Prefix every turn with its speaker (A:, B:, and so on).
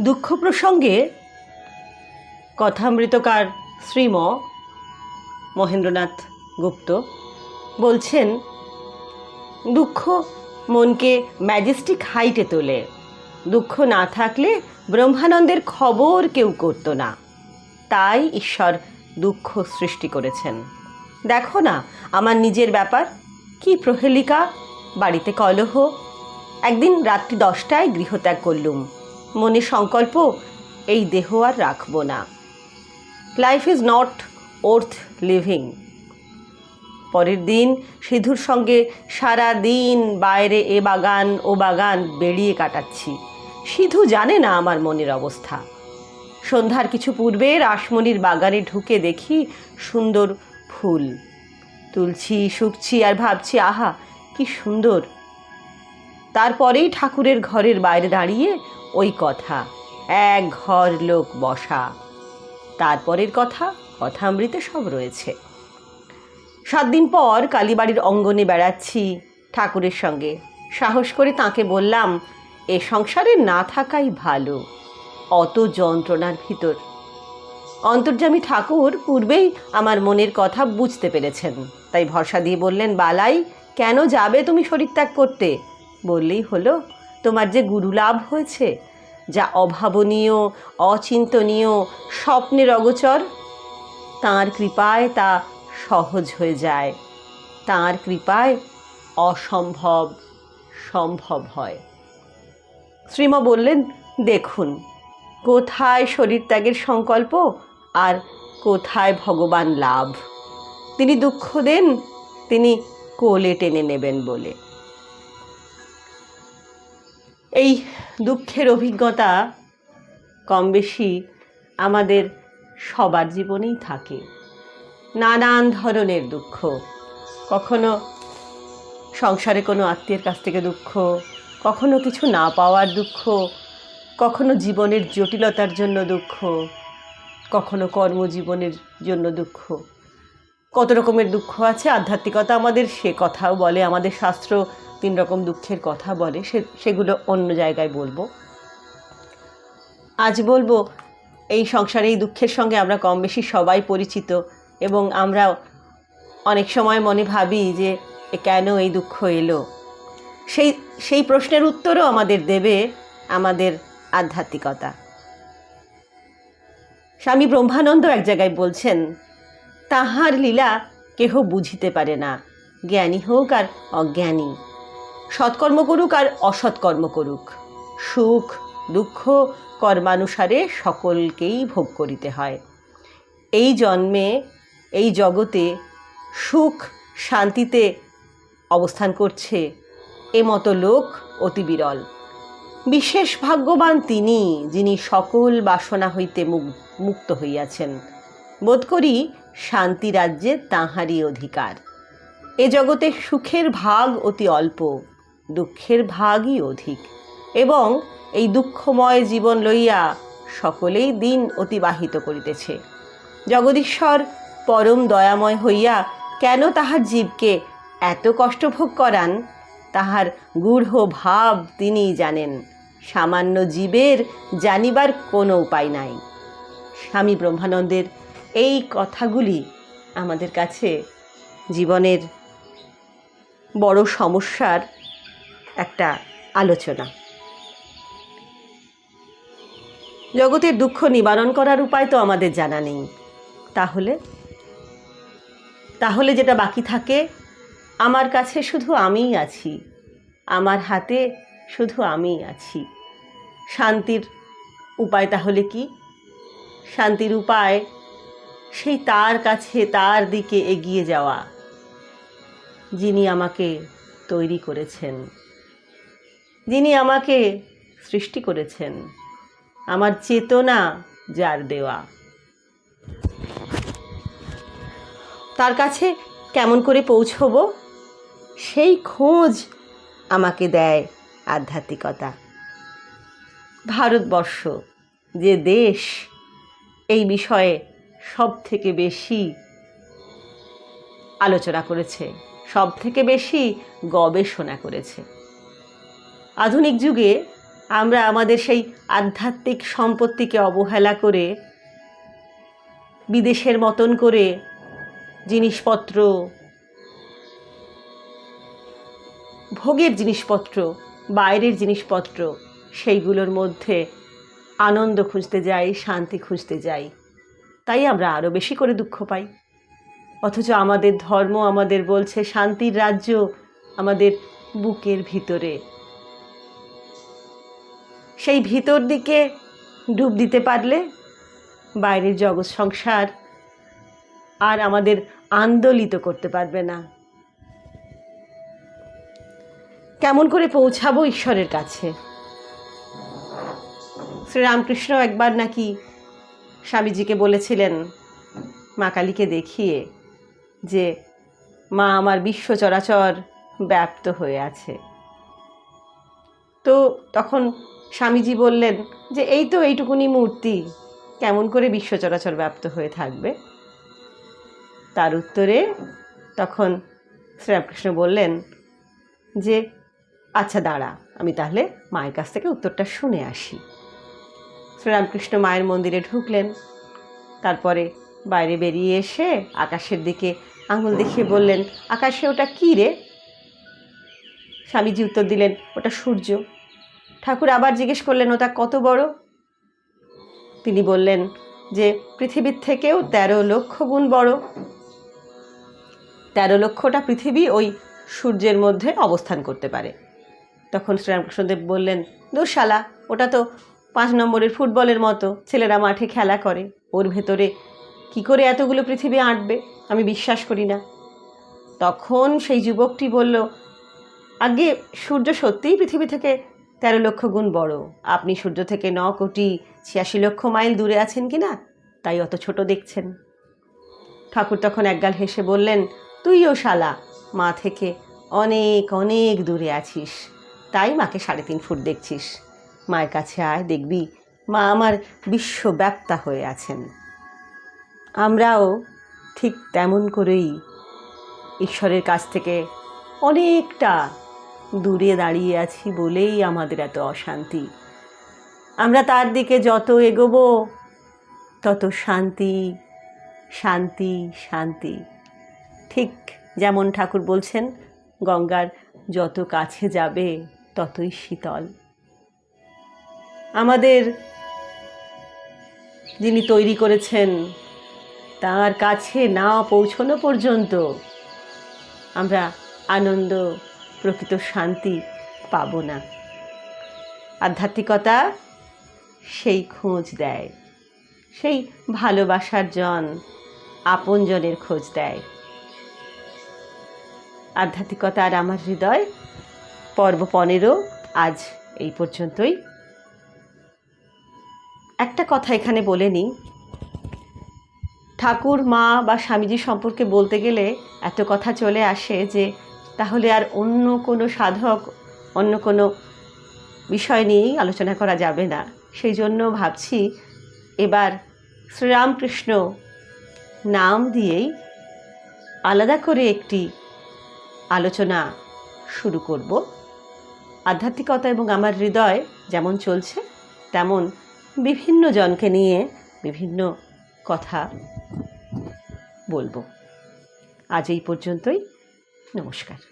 A: দুঃখ প্রসঙ্গে কথামৃতকার শ্রীম মহেন্দ্রনাথ গুপ্ত বলছেন, দুঃখ মনকে ম্যাজেস্টিক হাইটে তোলে। দুঃখ না থাকলে ব্রহ্মানন্দের খবর কেউ করতো না। তাই ঈশ্বর দুঃখ সৃষ্টি করেছেন। দেখো না, আমার নিজের ব্যাপার। কি প্রহেলিকা, বাড়িতে কলহ। একদিন রাত্রি দশটায় গৃহত্যাগ করলুম। মনে সংকল্প, এই দেহ আর রাখব না। Life is not worth living পরের দিন সিধুর সঙ্গে সারা দিন বাইরে এ বাগান, ও বাগান বেরিয়ে কাটাচ্ছি। সিধু জানে না আমার মনের অবস্থা। সন্ধ্যার কিছু পূর্বে রাসমণির বাগানে ঢুকে দেখি সুন্দর ফুল। তুলছি, শুকছি আর ভাবছি, আহা, কি সুন্দর। তারপরেই ঠাকুরের ঘরের বাইরে দাঁড়িয়ে ওই কথা, এক ঘর লোক বসা। তারপরের কথা, কথামৃতে সব রয়েছে। সাত দিন পর কালীবাড়ির অঙ্গনে বেড়াচ্ছি ঠাকুরের সঙ্গে। সাহস করে তাকে বললাম, এ সংসারে না থাকাই ভালো, অত যন্ত্রণার ভিতর। অন্তর্যামী ঠাকুর পূর্বেই আমার মনের কথা বুঝতে পেরেছেন। তাই ভরসা দিয়ে বললেন, বালাই, কেন যাবে তুমি শরীরত্যাগ করতে? বললেই হলো, তোমার যে গুরু লাভ হয়েছে, যা অভাবনীয়, অচিন্তনীয়, স্বপ্নের অগোচর, তাঁর কৃপায় তা সহজ হয়ে যায়। তাঁর কৃপায় অসম্ভব সম্ভব হয়। শ্রীমা বললেন, দেখুন, কোথায় শরীর ত্যাগের সংকল্প আর কোথায় ভগবান লাভ? তিনি দুঃখ দেন, তিনি কোলে টেনে নেবেন বলে। এই দুঃখের অভিজ্ঞতা কম বেশি আমাদের সবার জীবনেই থাকে। নানান ধরনের দুঃখ। কখনো সংসারে কোনো আত্মীয়ের কাছ থেকে দুঃখ, কখনো কিছু না পাওয়ার দুঃখ, কখনো জীবনের জটিলতার জন্য দুঃখ, কখনো কর্মজীবনের জন্য দুঃখ। কত রকমের দুঃখ আছে? আধ্যাত্মিকতা আমাদের সে কথাও বলে, আমাদের শাস্ত্র তিন রকম দুঃখের কথা বলে, সে, সেগুলো অন্য জায়গায় বলব। আজ বলব, এই সংসারে এই দুঃখের সঙ্গে আমরা কম বেশি সবাই পরিচিত এবং আমরা অনেক সময় মনে ভাবি যে কেন এই দুঃখ এলো? সেই সেই প্রশ্নের উত্তরও আমাদের দেবে আমাদের আধ্যাত্মিকতা। স্বামী ব্রহ্মানন্দ এক জায়গায় বলছেন, তাহার লীলা কেহ বুঝিতে পারে না। জ্ঞানী হোক আর অজ্ঞানী। সৎকর্ম করুক আর অসৎকর্ম করুক। সুখ, দুঃখ, কর্মানুসারে সকলকেই ভোগ করিতে হয়। এই জন্মে, এই জগতে সুখ শান্তিতে অবস্থান করছে এ মতো লোক অতি বিরল। বিশেষ ভাগ্যবান তিনি, যিনি সকল বাসনা হইতে মুক- মুক্ত হইয়াছেন। বোধ করি শান্তি রাজ্যে তাঁহারই অধিকার। এ জগতে সুখের ভাগ অতি অল্প। দুঃখের ভাগই অধিক। এবং এই দুঃখময় জীবন লইয়া সকলেই দিন অতিবাহিত করিতেছে। জগদীশ্বর পরম দয়াময় হইয়া কেন তাহার জীবকে এত কষ্ট ভোগ করান, তাহার গূঢ় ভাব তিনিই জানেন। সামান্য জীবের জানিবার কোনো উপায় নাই। স্বামী ব্রহ্মানন্দের এই কথাগুলি আমাদের কাছে জীবনের বড় সমস্যার একটা আলোচনা। জগতের দুঃখ নিবারণ করার উপায় তো আমাদের জানা নেই। তাহলে? তাহলে যেটা বাকি থাকে, আমার কাছে শুধু আমিই আছি। আমার হাতে শুধু আমিই আছি। শান্তির উপায় তাহলে কি? শান্তির উপায় সেই তার কাছে, তার দিকে এগিয়ে যাওয়া, যিনি আমাকে তৈরি করেছেন। যিনি আমাকে সৃষ্টি করেছেন, আমার চেতনা যার দেওয়া। তার কাছে কেমন করে পৌঁছবো, সেই খোঁজ আমাকে দেয় আধ্যাত্মিকতা। ভারতবর্ষ, যে দেশ, এই বিষয়ে সব থেকে বেশি আলোচনা করেছে সব থেকে বেশি গবেষণা করেছে। আধুনিক যুগে আমরা আমাদের সেই আধ্যাত্মিক সম্পত্তিকে অবহেলা করে বিদেশের মতন করে জিনিসপত্র, ভোগের জিনিসপত্র, বাইরের জিনিসপত্র, সেইগুলোর মধ্যে আনন্দ খুঁজতে যাই, শান্তি খুঁজতে যাই। তাই আমরা আরও বেশি করে দুঃখ পাই। অথচ আমাদের ধর্ম আমাদের বলছে, শান্তির রাজ্য আমাদের বুকের ভিতরে। সেই ভিতর দিকে ডুব দিতে পারলে বাইরের জগৎ সংসার আর আমাদের আন্দোলিত করতে পারবে না। কেমন করে পৌঁছাবো ঈশ্বরের কাছে? শ্রীরামকৃষ্ণ একবার নাকি স্বামীজিকে বলেছিলেন, মা কালীকে দেখিয়ে যে মা আমার বিশ্ব চরাচর ব্যাপ্ত হয়ে আছে। তো তখন স্বামীজি বললেন যে, এই তো এইটুকুনি মূর্তি, কেমন করে বিশ্ব চরাচর ব্যাপ্ত হয়ে থাকবে? তার উত্তরে তখন শ্রীরামকৃষ্ণ বললেন যে আচ্ছা দাঁড়া, আমি তাহলে মায়ের কাছ থেকে উত্তরটা শুনে আসি। শ্রীরামকৃষ্ণ মায়ের মন্দিরে ঢুকলেন। তারপরে বাইরে বেরিয়ে এসে আকাশের দিকে আঙুল দেখিয়ে বললেন, আকাশে ওটা কী রে? স্বামীজি উত্তর দিলেন, ওটা সূর্য। ঠাকুর আবার জিজ্ঞেস করলেন, ওটা কত বড়? তিনি বললেন, যে পৃথিবীর থেকেও তেরো লক্ষ গুণ বড়। তেরো লক্ষটা পৃথিবী ওই সূর্যের মধ্যে অবস্থান করতে পারে। তখন শ্রীরামকৃষ্ণদেব বললেন, দুঃশালা, ওটা তো পাঁচ নম্বরের ফুটবলের মতো, ছেলেরা মাঠে খেলা করে। ওর ভেতরে কি করে এতগুলো পৃথিবী আঁটবে? আমি বিশ্বাস করি না। তখন সেই যুবকটি বলল আগে সূর্য সত্যিই পৃথিবী থেকে তেরো লক্ষ গুণ বড়। আপনি সূর্য থেকে ন কোটি ছিয়াশি লক্ষ মাইল দূরে আছেন কি না তাই অত ছোট দেখছেন। ঠাকুর তখন একগাল হেসে বললেন তুইও শালা, মা থেকে অনেক অনেক দূরে আছিস। তাই মাকে সাড়ে তিন ফুট দেখছিস। মায়ের কাছে আয়, দেখবি মা আমার বিশ্বব্যাপ্তা হয়ে আছেন। আমরাও ঠিক তেমন করেই ঈশ্বরের কাছ থেকে অনেকটা দূরে দাঁড়িয়ে আছি বলেই আমাদের এত অশান্তি। আমরা তার দিকে যত এগোবো, তত শান্তি শান্তি শান্তি। ঠিক যেমন ঠাকুর বলছেন, গঙ্গার যত কাছে যাবে ততই শীতল। আমাদের যিনি তৈরি করেছেন, তার কাছে না পৌঁছনো পর্যন্ত আমরা আনন্দ প্রকৃত শান্তি পাবো না। আধ্যাত্মিকতা সেই খোঁজ দেয়, সেই ভালোবাসার জন আপনজনের খোঁজ দেয়। আধ্যাত্মিকতা আর আমার হৃদয়, পর্ব পনেরো আজ এই পর্যন্তই। একটা কথা এখানে বলে নিই। ঠাকুর, মা বা স্বামীজি সম্পর্কে বলতে গেলে এত কথা চলে আসে যে তাহলে আর অন্য কোনো সাধক, অন্য কোনো বিষয় নিয়েই আলোচনা করা যাবে না। সেই জন্য ভাবছি এবার শ্রীরামকৃষ্ণ নাম দিয়েই আলাদা করে একটি আলোচনা শুরু করব। আধ্যাত্মিকতা এবং আমার হৃদয় যেমন চলছে, তেমন বিভিন্ন জনকে নিয়ে বিভিন্ন কথা বলব। আজ এই পর্যন্তই। নমস্কার।